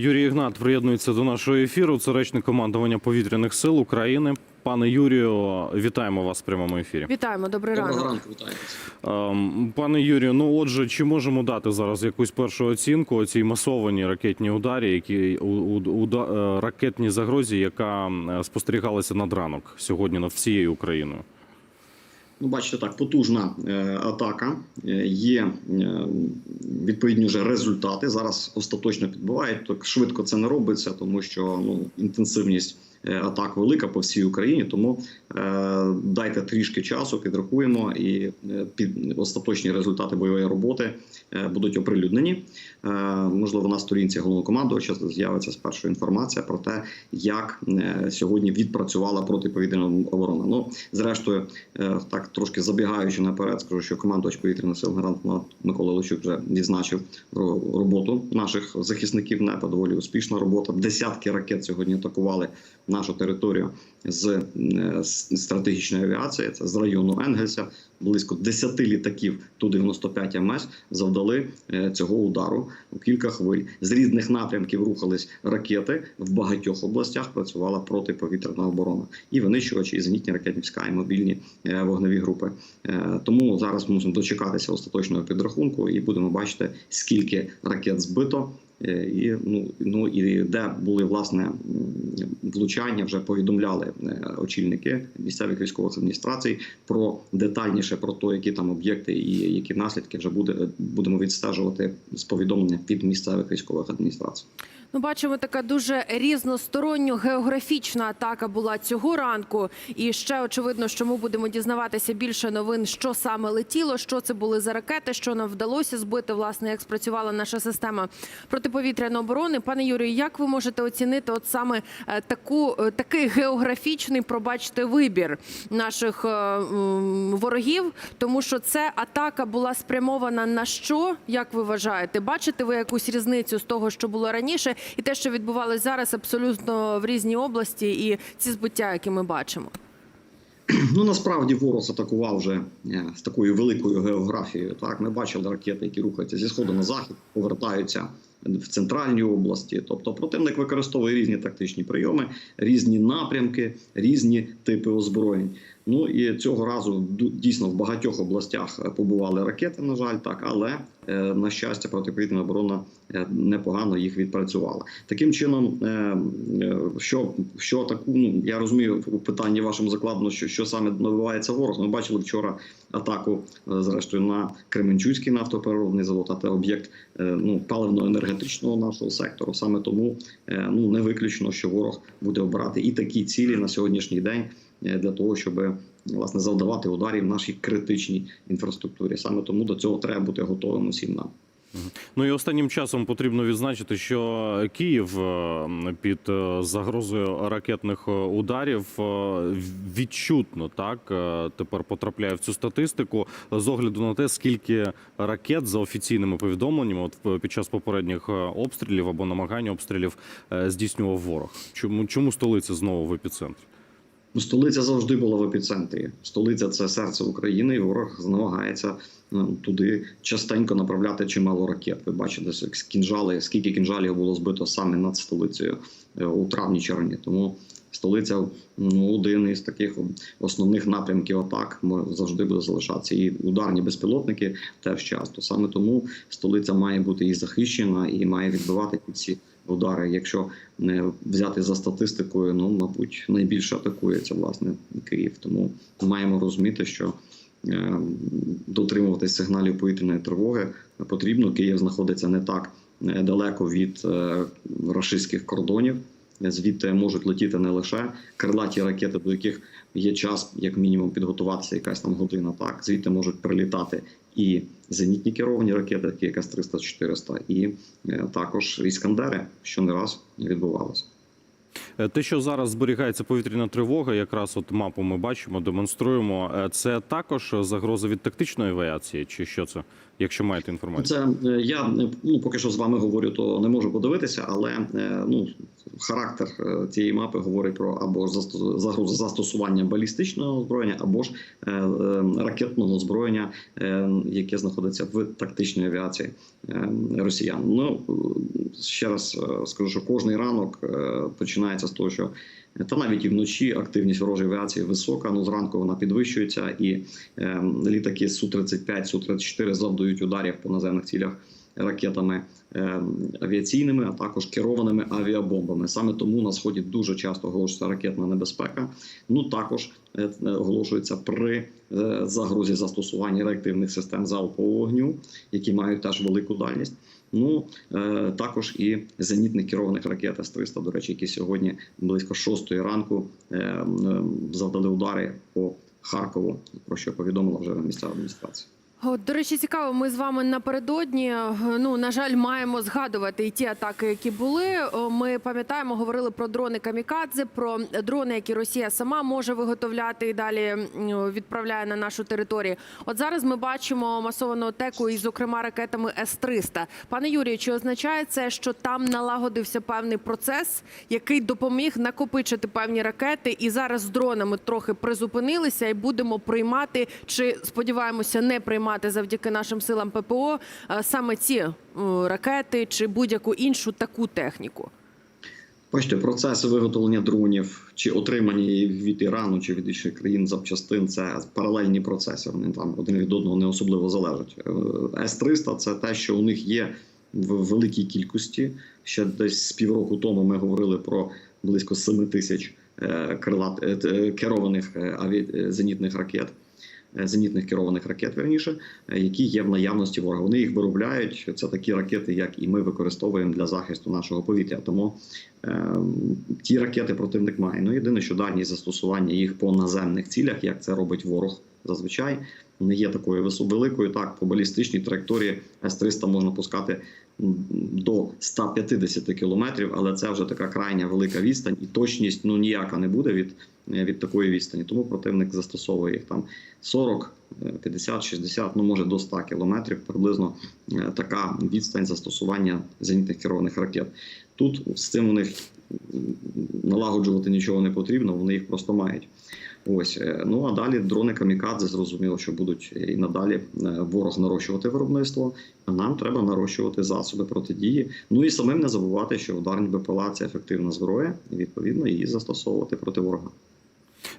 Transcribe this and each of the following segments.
Юрій Ігнат приєднується до нашого ефіру. Це речник командування повітряних сил України. Пане Юрію, вітаємо вас в прямому ефірі. Вітаємо, добрий Доброго ранку, вітаю вас. Ем, Пане Юрію, ну отже, чи можемо дати зараз якусь першу оцінку цій масованій ракетній ударі, які у, у, уда- е, ракетній загрозі, яка е, спостерігалася над ранок сьогодні над всією Україною? Ну, бачите, так, потужна е, атака. Е, є е, відповідні вже результати. Зараз остаточно підбувають. Так швидко це не робиться, тому що ну, інтенсивність атак велика по всій Україні. Тому дайте трішки часу, підрахуємо, і е, під остаточні результати бойової роботи е, будуть оприлюднені. Е, можливо, на сторінці головнокомандувача з'явиться спершу інформація про те, як е, сьогодні відпрацювала протиповітряна оборона. Ну, зрештою, е, так трошки забігаючи наперед, скажу, що командувач повітряних сил гарант Микола Лучук вже відзначив ро- роботу наших захисників НЕПа. Доволі успішна робота. Десятки ракет сьогодні атакували нашу територію е, з стратегічної авіації. Це з району Енгельса. Близько 10 літаків Ту-95 МС завдали е, цього удару у кілька хвиль. З різних напрямків рухались ракети. В багатьох областях працювала протиповітряна оборона і винищувачі, і зенітні ракетні війська, і мобільні е, вогневі групи. Е, Тому зараз мусимо дочекатися остаточного підрахунку і будемо бачити, скільки ракет збито. Е, І ну ну і де були власне влучання, вже повідомляли е, очільники місцевих військових адміністрацій про детальніше про те, які там об'єкти і які наслідки вже буде будемо відстежувати з повідомлення від місцевих військових адміністрацій. Ну, бачимо, така дуже різносторонньо географічна атака була цього ранку. І ще очевидно, що ми будемо дізнаватися більше новин, що саме летіло, що це були за ракети, що нам вдалося збити, власне, як спрацювала наша система протиповітряної оборони. Пане Юрію, як ви можете оцінити от саме е, таку е, такий географічний, пробачте, вибір наших е, ворогів? Тому що це атака була спрямована на що? Як ви вважаєте? Бачите ви якусь різницю з того, що було раніше, і те, що відбувалося зараз, абсолютно в різній області, і ці збиття, які ми бачимо? Ну насправді ворог атакував вже е, з такою великою географією. Так ми бачили ракети, які рухаються зі сходу на захід, повертаються в центральній області. Тобто противник використовує різні тактичні прийоми, різні напрямки, різні типи озброєнь. Ну і цього разу дійсно в багатьох областях е, побували ракети, на жаль, так, але е, на щастя, протиповітряна оборона е, непогано їх відпрацювала. Таким чином, що, що таку, ну я розумію у питанні вашому закладено, що, що саме набивається ворог. Ми бачили вчора атаку, зрештою, на Кременчуцький нафтопереробний завод, а це об'єкт ну, паливно-енергетичного нашого сектору. Саме тому е, ну не виключно, що ворог буде обирати і такі цілі на сьогоднішній день е, для того, щоб власне завдавати ударів нашій критичній інфраструктурі. Саме тому до цього треба бути готовим усім нам. Ну і останнім часом потрібно відзначити, що Київ е, під е, загрозою ракетних е, ударів відчутно так тепер потрапляє в цю статистику з огляду на те, скільки ракет за офіційними повідомленнями, от під час попередніх обстрілів або намагання обстрілів здійснював ворог. Чому чому столиця знову в епіцентрі? Ну, столиця завжди була в епіцентрі. Столиця це серце України, і ворог намагається е, туди частенько направляти чимало ракет. Ви бачите, кінжали, скільки кінжалів було збито саме над столицею е, у травні червні. Тому столиця ну, один із таких основних напрямків атак завжди буде залишатися. І ударні безпілотники теж часто. Саме тому столиця має бути і захищена, і має відбивати всі удари. Якщо взяти за статистикою, ну мабуть, найбільше атакується власне Київ. Тому маємо розуміти, що е, дотримуватись сигналів повітряної тривоги потрібно. Київ знаходиться не так е, далеко від е, рашистських кордонів. Звідти можуть летіти не лише крилаті ракети, до яких є час, як мінімум, підготуватися якась там година. Так звідти можуть прилітати і зенітні керовані ракети, такі як С-300-400, і е, також іскандери, що не раз відбувалося. Е, Те, що зараз зберігається повітряна тривога, якраз от мапу ми бачимо, демонструємо. Е, Це також загроза від тактичної авіації, чи що це, якщо маєте інформацію? Це е, я ну поки що з вами говорю, то не можу подивитися, але ну характер цієї мапи говорить про або загрозу застосування балістичного озброєння, або ж ракетного озброєння, яке знаходиться в тактичній авіації росіян. Ну ще раз скажу, що кожний ранок е, починається з того, що та навіть і вночі активність ворожої авіації висока. Ну зранку вона підвищується, і е, літаки су 35 су 34 завдають ударів по наземних цілях ракетами е, авіаційними, а також керованими авіабомбами. Саме тому на сході дуже часто оголошується ракетна небезпека. Ну також е, оголошується при е, загрозі застосування реактивних систем залпового вогню, які мають теж велику дальність. Ну е, також і зенітних керованих ракет С-300, до речі, які сьогодні близько 6 ранку е, е, завдали удари по Харкову, про що повідомила вже місцева адміністрація. До речі, цікаво. Ми з вами напередодні. е, Ну на жаль, маємо згадувати і ті атаки, які були. Е, Ми пам'ятаємо, говорили про дрони камікадзе, про дрони, які Росія сама може виготовляти і далі відправляє на нашу територію. От зараз ми бачимо масовану атаку, і, зокрема, ракетами С-300. Пане Юрію, чи означає це, що там налагодився певний процес, який допоміг накопичити певні ракети, і зараз з дронами трохи призупинилися, і будемо приймати, чи сподіваємося, не приймати завдяки нашим силам ППО е, саме ці е, ракети чи будь-яку іншу таку техніку. Бачите, процес виготовлення дронів чи отримання від Ірану чи від інших країн запчастин це паралельні процеси. Вони там один від одного не особливо залежать. Е, С-300 – це те, що у них є в великій кількості. Ще десь з півроку тому ми говорили про близько 7 тисяч керованих зенітних ракет. Е, Зенітних керованих ракет, верніше, е, які є в наявності ворога. Вони їх виробляють. Це такі ракети, як і ми використовуємо для захисту нашого повітря. Тому е, ті ракети противник має. Ну єдине, що дальність застосування їх по наземних цілях, як це робить ворог зазвичай, не є такою великою. Так, по балістичній траєкторії С-300 можна пускати до 150 кілометрів, але це вже така крайня велика відстань, і точність ну ніяка не буде від, е, від такої відстані. Тому противник застосовує їх там 40, е, 50, 60, ну може до 100 кілометрів. Приблизно е, така відстань застосування зенітних керованих ракет. Тут з цим у них налагоджувати нічого не потрібно, вони їх просто мають. Ось е, ну а далі дрони камікадзе зрозуміло, що будуть і надалі е, ворог нарощувати виробництво. А нам треба нарощувати засоби протидії. Ну і самим не забувати, що ударні БПЛА – це ефективна зброя, і відповідно її застосовувати проти ворога.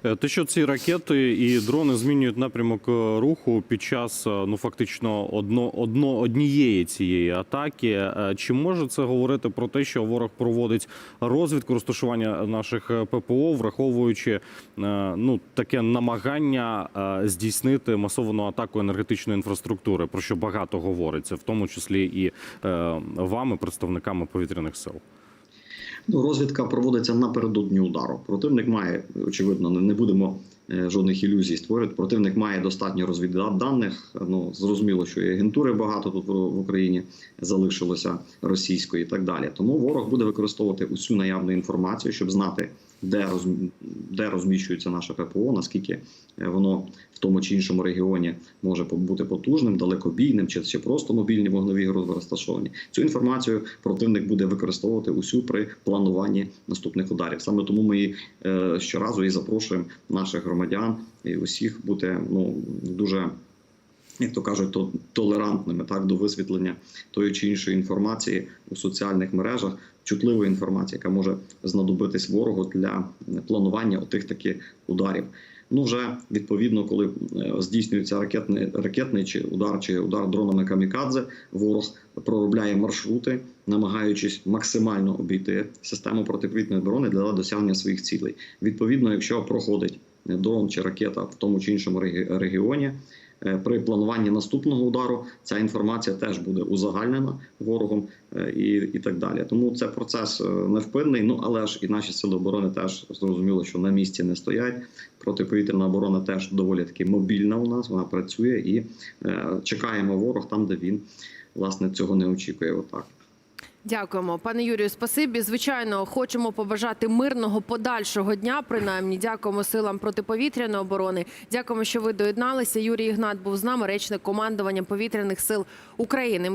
Е, Те, що ці ракети і дрони змінюють напрямок е, руху під час е, ну фактично одно, одно однієї цієї атаки, чи може це говорити про те, що ворог проводить розвідку розташування наших ППО, враховуючи ну таке намагання здійснити масовану атаку енергетичної інфраструктури, про що багато говориться, в тому числі і вами, представниками повітряних сил? Ну, розвідка проводиться напередодні удару. Противник має, очевидно, не будемо е, жодних ілюзій створювати. Противник має достатньо розвідданих. Ну зрозуміло, що і агентури багато тут в Україні залишилося російської і так далі. Тому ворог буде використовувати усю наявну інформацію, щоб знати, де роз, де розміщується наше ППО, наскільки е, воно в тому чи іншому регіоні може бути потужним, далекобійним чи, чи просто мобільні вогневі групи розташовані. Цю інформацію противник буде використовувати усю при плануванні наступних ударів. Саме тому ми е, щоразу і запрошуємо наших громадян і усіх бути ну дуже. Як то кажуть, то толерантними так до висвітлення тої чи іншої інформації у соціальних мережах, чутливої інформації, яка може знадобитись ворогу для планування отих таких ударів. Ну вже відповідно, коли е, здійснюється ракетний ракетний чи удар чи удар дронами камікадзе, ворог проробляє маршрути, намагаючись максимально обійти систему протиповітряної оборони для досягнення своїх цілей. Відповідно, якщо проходить дрон чи ракета в тому чи іншому регіоні. Е, При плануванні наступного удару ця інформація теж буде узагальнена ворогом е, і, і так далі. Тому це процес е, невпинний. Ну але ж і наші сили оборони теж зрозуміло, що на місці не стоять. Протиповітряна оборона теж доволі таки мобільна. У нас вона працює і чекаємо ворог там, де він власне цього не очікує. Отак. Дякуємо, пане Юрію. Спасибі. Звичайно, хочемо побажати мирного подальшого дня. Принаймні, дякуємо силам протиповітряної оборони. Дякуємо, що ви доєдналися. Юрій Ігнат був з нами, речник командування повітряних сил України.